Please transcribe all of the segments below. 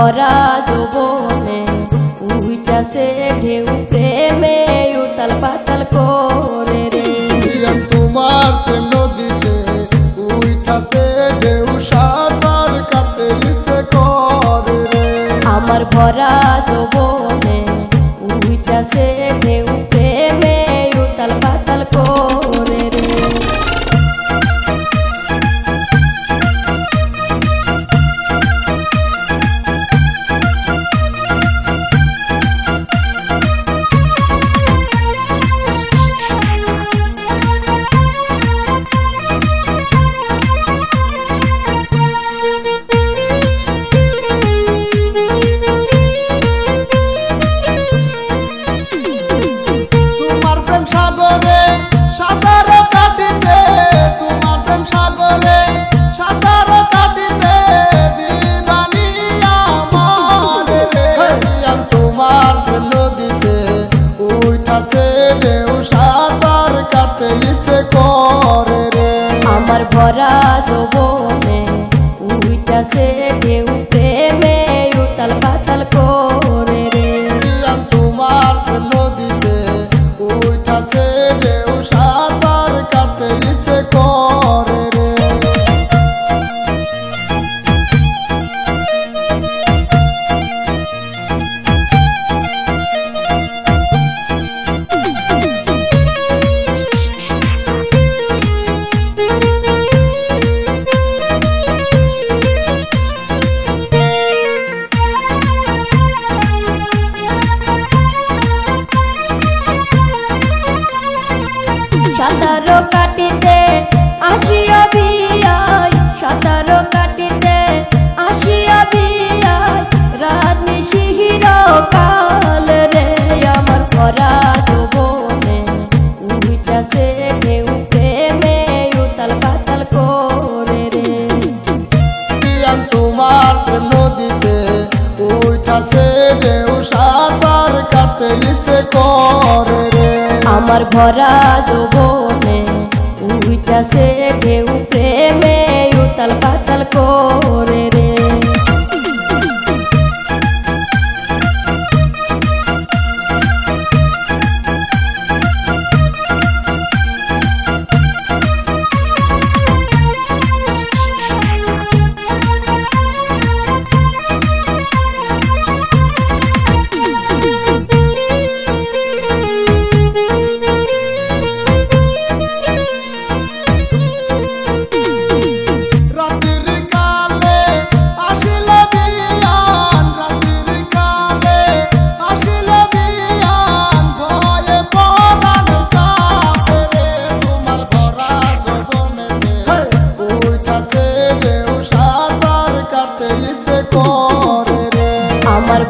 ভরা যৌবনে উইটাছে ঢেউ প্রেমে উতাল পাতাল করে তোমার প্রেম নদীতে করে রে। আমার ভরা যৌবনে উইটাছে ঢেউ প্রেমে উতাল পাতাল করে। কাটিতে আসিয়া বিয়াই সাঁতারো কাটিতে আসিয়া বিয়াই রাত নিশিহির কাল রে আমার ভরা যৌবনে উইটাছে ঢেউ প্রেমে উতাল পাতাল করে রে। তোমার নদীতে উঠাছে ঢেউ সাঁতার কাটতে ইচ্ছে করে আমার ভরা যৌবনে উইটাছে ঢেউ প্রেমে উতাল পাতাল করে রে।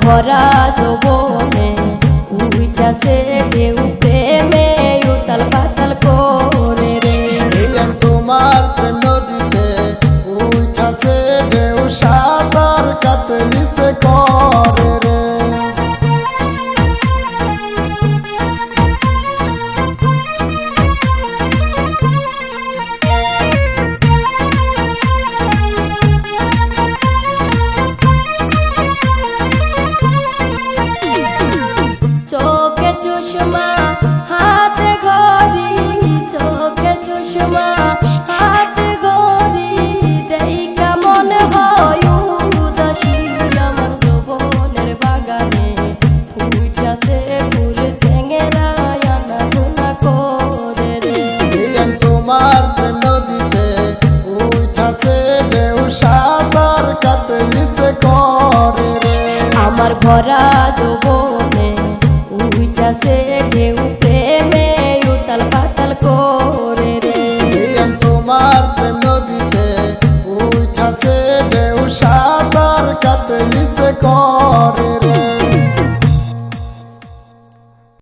ভরা যৌবনে উইটাছে দেউ প্রেমে উতাল পাতাল করে। চোখে চুষমা হাতে গড়ি চোখে চুষমা হাতে গড়ি দেইকা মনে হয় উদাসী। আমার যৌবনের বাগানে ফুইটাছে ফুল চেঙ্গেরা আনা গুনা করে তোমার নদীতে উঠাছে ঢেউ সাঁতার কাটতে করে আমার ভরা যৌবনে উইটাছে ঢেউ প্রেমে উতাল পাতাল করে রে। তোমার প্রেম নদীতে উঠাছে ঢেউ সাঁতার কাটতে ইচ্ছে করে